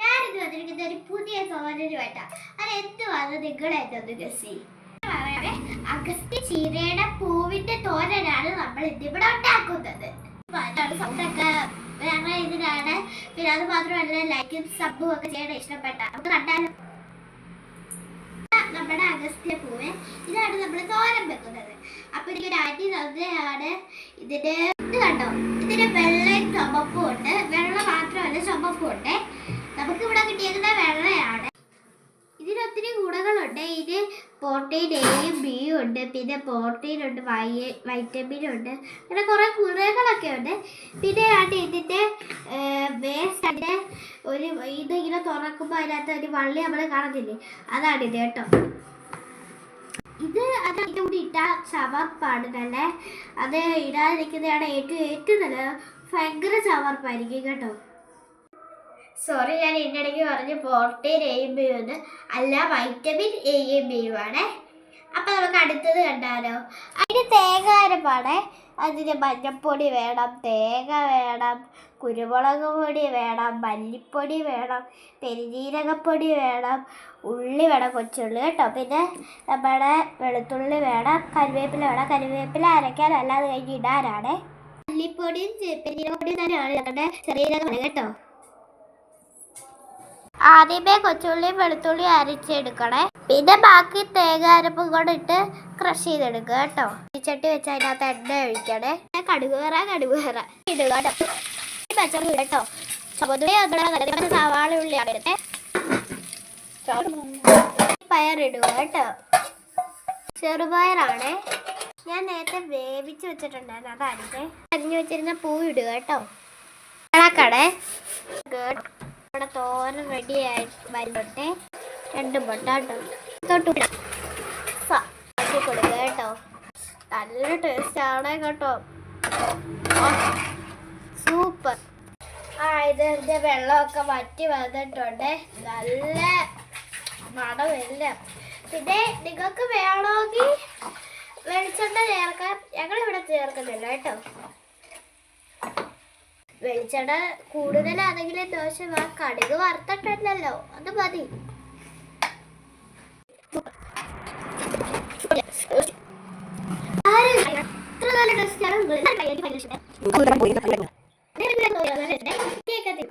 ഞാനിത് വന്നിരിക്കുന്ന ഒരു പുതിയ തോന്നലുമായിട്ടാണ് അത് എന്തുവാന്ന് നിങ്ങളായിട്ടൊന്ന് ഗസി അഗസ്റ്റ് ചീരയുടെ പൂവിന്റെ തോരനാണ് നമ്മൾ ഇന്നിവിടെ ഉണ്ടാക്കുന്നത്. സൗണ്ടൊക്കെ വേറെ ഇതിനാണ്. പിന്നെ അത് മാത്രമല്ല ലൈക്കും സബും ഒക്കെ ചെയ്യണം ഇഷ്ടപ്പെട്ട. നമുക്ക് കണ്ടാലും? നമ്മുടെ അഗസ്ത്യ പൂവ് ഇതാണ് നമ്മൾ തോരൻ വെക്കുന്നത്. അപ്പൊ എനിക്ക് ഒരു ആന്റി തന്നെയാണ്. ഇതിന്റെ ഇത് കണ്ടോ? ഇതിന്റെ വെള്ളയും ചുമപ്പും ഉണ്ട്. ചുമപ്പും നമുക്ക് ഇവിടെ കിട്ടിയിരിക്കുന്ന വെള്ളയാണ്. ഇതിനൊത്തിരി ഗുണങ്ങളുണ്ട്. ഇത് പ്രോട്ടീൻ എയും ബിയും ഉണ്ട്. പിന്നെ പ്രോട്ടീൻ ഉണ്ട് വൈ വൈറ്റമിൻ ഉണ്ട്. അങ്ങനെ കുറേ ഗുണങ്ങളൊക്കെ ഉണ്ട്. പിന്നെ ആണ് ഇതിന്റെ വേസ്റ്റ് അതിന്റെ ഒരു ഇതിങ്ങനെ തുറക്കുമ്പോൾ അതിനകത്ത് ഒരു വള്ളി നമ്മൾ കാണത്തില്ലേ? അതാണ് ഇത് കേട്ടോ. ഇത് അത് അതിന്റെ കൂടി ഇട്ടാൽ ചവർപ്പാണ് നല്ല അത് ഇടാതിരിക്കുന്നതാണ് ഏറ്റവും ഏറ്റവും നല്ലത് ഭയങ്കര ചവർപ്പായിരിക്കും കേട്ടോ. സോറി ഞാൻ ഇന്നിടയ്ക്ക് പറഞ്ഞു പ്രോട്ടീൻ എയും ബിയും എന്ന് അല്ല വൈറ്റമിൻ എയും ആണ് അപ്പം നമുക്ക് അടുത്തത് കണ്ടാലോ? അതിന് തേങ്ങ അരപ്പാണ്. അതിന് മഞ്ഞപ്പൊടി വേണം തേങ്ങ വേണം കുരുമുളക് പൊടി വേണം മല്ലിപ്പൊടി വേണം പെരുജീരകപ്പൊടി വേണം ഉള്ളി വേണം കൊച്ചുള്ളി കേട്ടോ. പിന്നെ നമ്മുടെ വെളുത്തുള്ളി വേണം കരുവേപ്പില വേണം. കരുവേപ്പില അരയ്ക്കാൻ അല്ലാതെ കഴിഞ്ഞ് ഇടാനാണ്. മല്ലിപ്പൊടിയും പെരുജീരകപ്പൊടിയും തന്നെയാണ്. ഞങ്ങളുടെ ചെറിയ കേട്ടോ. ആദ്യമേ കൊച്ചുള്ളിയും വെളുത്തുള്ളിയും അരച്ചെടുക്കണേ. പിന്നെ ബാക്കി തേങ്ങ അരപ്പും കൂടെ ഇട്ട് ക്രഷ് ചെയ്തെടുക്കുക കേട്ടോ. ചട്ടി വെച്ച് അതിനകത്ത് എണ്ണ ഒഴിക്കണേ. കടുക് വേറ കടുക് വേറ ഇടുക കേട്ടോ. പച്ചമുളക് കേട്ടോ. ചുവന്നുള്ളി അതുപോലെ സവാള ഉള്ളിയാണ് എടുത്തേ പയറിടുക കേട്ടോ. ചെറുപയറാണേ. ഞാൻ നേരത്തെ വേവിച്ച് വെച്ചിട്ടുണ്ടായിരുന്നു. അതാണിത് അരിഞ്ഞു വെച്ചിരുന്ന പൂ ഇടുക കേട്ടോ. ഇളക്കടേ ഇവിടെ തോരൻ റെഡി ആയി വരുന്നുണ്ട്. രണ്ട് പൊട്ടാട്ടോ തൊട്ടുവിടാം കൊടുക്കുക കേട്ടോ. നല്ല ടേസ്റ്റ് ആണ് കേട്ടോ. സൂപ്പർ ആ ഇതിന്റെ വെള്ളമൊക്കെ വറ്റി വന്നിട്ടുണ്ട്. നല്ല മണമില്ല പിന്നെ നിങ്ങൾക്ക് വേണമെങ്കിൽ വെളിച്ചെണ്ണ ചേർക്കാം ഞങ്ങളിവിടെ ചേർക്കുന്നില്ല കേട്ടോ. വെളിച്ചെണ്ണ കൂടുതലാണെങ്കിൽ ദോശ കടുക് വറുത്തിട്ടല്ലോ അത് മതി കേൾക്കത്തി